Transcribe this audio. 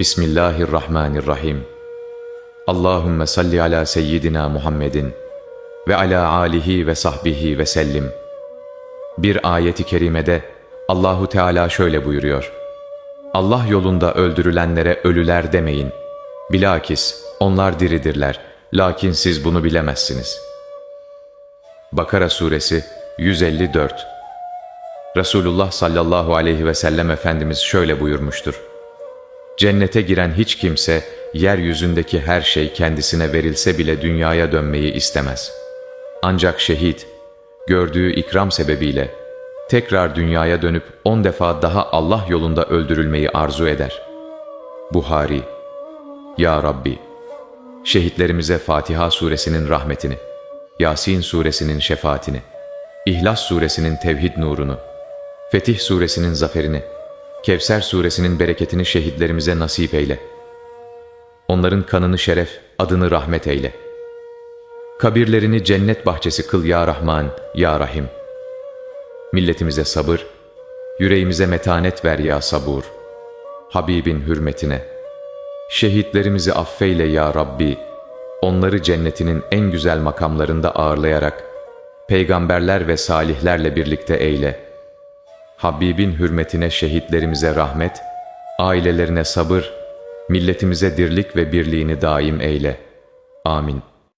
Bismillahirrahmanirrahim. Allahümme salli ala seyyidina Muhammedin ve ala alihi ve sahbihi ve sellim. Bir ayeti kerimede Allahu Teala şöyle buyuruyor. Allah yolunda öldürülenlere ölüler demeyin. Bilakis onlar diridirler. Lakin siz bunu bilemezsiniz. Bakara suresi 154 Resulullah sallallahu aleyhi ve sellem Efendimiz şöyle buyurmuştur. Cennete giren hiç kimse, yeryüzündeki her şey kendisine verilse bile dünyaya dönmeyi istemez. Ancak şehit, gördüğü ikram sebebiyle, tekrar dünyaya dönüp on defa daha Allah yolunda öldürülmeyi arzu eder. Buhari Ya Rabbi, şehitlerimize Fatiha suresinin rahmetini, Yasin suresinin şefaatini, İhlas suresinin tevhid nurunu, Fetih suresinin zaferini, Kevser suresinin bereketini şehitlerimize nasip eyle. Onların kanını şeref, adını rahmet eyle. Kabirlerini cennet bahçesi kıl ya Rahman, ya Rahim. Milletimize sabır, yüreğimize metanet ver ya sabur. Habibin hürmetine. Şehitlerimizi affeyle ya Rabbi. Onları cennetinin en güzel makamlarında ağırlayarak, peygamberler ve salihlerle birlikte eyle.'' Habibin hürmetine şehitlerimize rahmet, ailelerine sabır, milletimize dirlik ve birliğini daim eyle. Amin.